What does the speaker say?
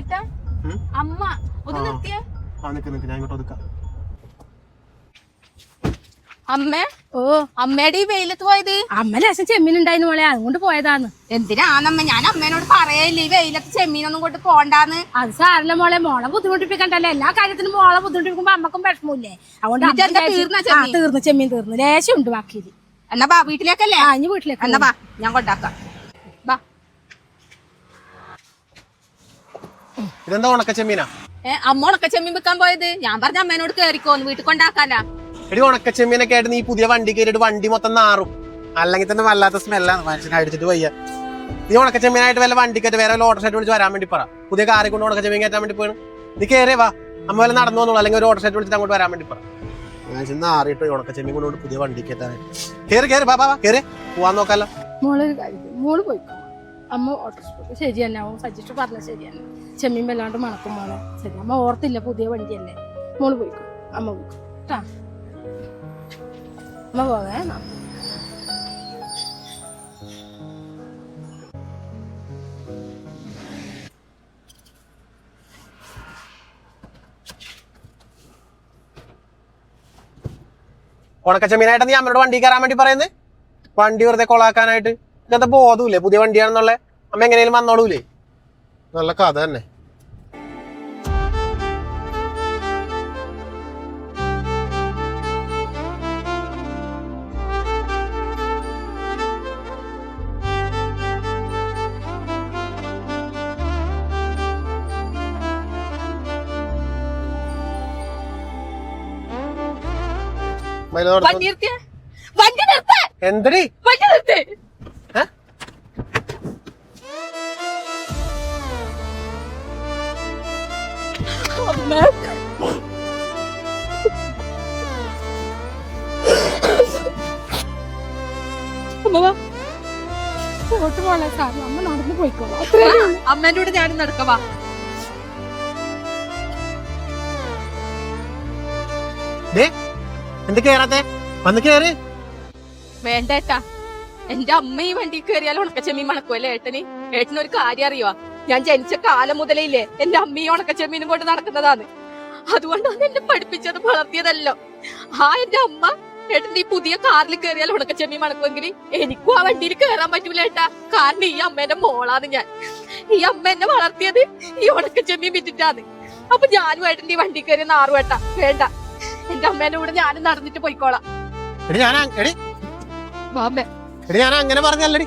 ഏട്ടാ അമ്മ ഒന്ന്. നിർത്തിയ. ആ നിക്ക് നിക്ക് ഞാൻ ഇങ്ങോട്ട് ഒതുക്കാം. അമ്മേ ഓ. അമ്മയുടെ ഈ വെയിലത്ത് പോയത്? അമ്മ ലേശം ചെമ്മീൻ ഉണ്ടായിരുന്നു മോളെ അതുകൊണ്ട് പോയതാന്ന്. എന്തിനാന്നമ്മ ഞാൻ അമ്മേനോട് പറയല്ലേ ഈ വെയിലത്ത് ചെമ്മീനൊന്നും കൊണ്ട് പോണ്ടാന്ന്? അത് സാറല്ല മോളെ മോളെ ബുദ്ധിമുട്ടിപ്പിക്കണ്ടല്ലോ. എല്ലാ കാര്യത്തിനും മോളെ ബുദ്ധിമുട്ടിപ്പിക്കുമ്പോ അമ്മക്കും വിഷമമില്ലേ അതുകൊണ്ട് തീർന്ന ചെമ്മീൻ? തീർന്നു ചെമ്മീൻ തീർന്നു. ലേശം ഉണ്ട് ബാക്കി എന്നാ ബാ വീട്ടിലേക്കല്ലേ? ആ ഇനി വീട്ടിലേക്ക് എന്നാ ഞാൻ കൊണ്ടാക്കാം. ഇതെന്താ ഉണക്ക ചെമ്മീനാ? ഏ അമ്മ ഉണക്ക ചെമ്മീൻ വെക്കാൻ പോയത്? ഞാൻ പറഞ്ഞ അമ്മേനോട് കേറിക്കോന്ന് വീട്ടിൽ കൊണ്ടാക്കാല എടി ഉണക്ക ചെമ്മീനൊക്കെ ആയിട്ട് നീ പുതിയ വണ്ടി കയറിയിട്ട് വണ്ടി മൊത്തം നാറും. അല്ലെങ്കിൽ തന്നെ വല്ലാത്ത സ്മെല്ലാണ് മനുഷ്യനെ അടിച്ചിട്ട് വയ്യ. നീ ഉണക്ക ചെമ്മീനായിട്ട് വല്ല വണ്ടിക്കറ്റ് വേറെ വല്ല ഓട്ടോ സൈറ്റ് വിളിച്ച് വരാൻ വേണ്ടി പറ. പുതിയ കാറി കൊണ്ട് ഉണക്ക ചെമ്മീൻ കയറ്റാൻ വേണ്ടി പോയി നീ കയറിയ വാ. അമ്മ വല്ല നടന്നു വന്നോളൂ അല്ലെങ്കിൽ ഒരു ഓട്ടോ സൈറ്റ് വിളിച്ചിട്ട് അങ്ങോട്ട് വരാൻ വേണ്ടി പറ. ഉണക്കച്ചെമ്മീൻ കൊണ്ടുകൊണ്ട് പുതിയ വണ്ടി കയറ്റാനായിട്ട്. കയറി കയറി ബാബാ കയറി പോവാൻ നോക്കാലോ മോൾ. മോൾ പോയിക്കോ. അമ്മ ഓട്ടോ ശരി തന്നെ അവൻ സജിസ്റ്റ് പറഞ്ഞ ശരി തന്നെ ചെമ്മീൻ വല്ലാണ്ട് മണക്കും മോളെ ശരി അമ്മ ഓർത്തില്ല പുതിയ വണ്ടിയല്ലേ മോൾ പോയിക്കും. അമ്മ പോയിക്കും. കേട്ടാ അമ്മ പോവേ എന്നാ. ഉണക്ക ചെമ്മീനായിട്ട് നീ അമ്മയുടെ വണ്ടി കയറാൻ വേണ്ടി പറയുന്നത് വണ്ടി വെറുതെ കൊളാക്കാനായിട്ട്. ഇങ്ങനത്തെ ബോധമില്ലേ പുതിയ വണ്ടിയാണെന്നുള്ള അമ്മ എങ്ങനെയും വന്നോളൂലേ? നല്ല കഥ തന്നെ. വണ്ടി നിർത്തിയ? വണ്ടി നിർത്ത? എന്തടി? വണ്ടി നിർത്തേ? അമ്മ അമ്മ പോട്ട് സാറിന് അമ്മ നടന്നു പോയിക്കോ ആ, അമ്മേന്റെ കൂടെ ഞാനും നടക്കവാ എന്ത് കേറാത്തെ? വന്ന് കേറ്. വേണ്ട ഏട്ടാ എന്റെ അമ്മ ഈ വണ്ടി കയറിയാൽ ഉണക്കച്ചെമ്മീൻ മണക്കുമല്ലേ ഏട്ടന്? ഏട്ടനൊരു ഒരു കാര്യം അറിയുവാ? ഞാൻ ജനിച്ച കാലം മുതലേ എന്റെ അമ്മയോടൊക്കെ ചെമ്മീനും ഉണക്കച്ചെമ്മീനും കൊണ്ട് നടക്കുന്നതാണ്. അതുകൊണ്ടാണ് എന്നെ പഠിപ്പിച്ചത് വളർത്തിയതല്ലോ. ആ എന്റെ അമ്മ ഏട്ടന്റെ ഈ പുതിയ കാറിൽ കയറിയാൽ ഉണക്കച്ചെമ്മീൻ മണക്കുമെങ്കിൽ എനിക്കും ആ വണ്ടിയിൽ കയറാൻ പറ്റൂല ഏട്ടാ. കാരണം ഈ അമ്മേന്റെ മോളാണ് ഞാൻ. ഈ അമ്മ എന്നെ വളർത്തിയത് ഈ ഉണക്ക ചെമ്മീൻ വിറ്റിട്ടാണ്. അപ്പൊ ഞാനും ഏട്ടന്റെ ഈ വണ്ടി കയറിയ നാറു ഏട്ടാ. വേണ്ട. എന്റെ അമ്മേന്റെ കൂടെ ഞാനും നടന്നിട്ട് പോയിക്കോളാം. ഞാൻ അങ്ങനെ പറഞ്ഞല്ലടി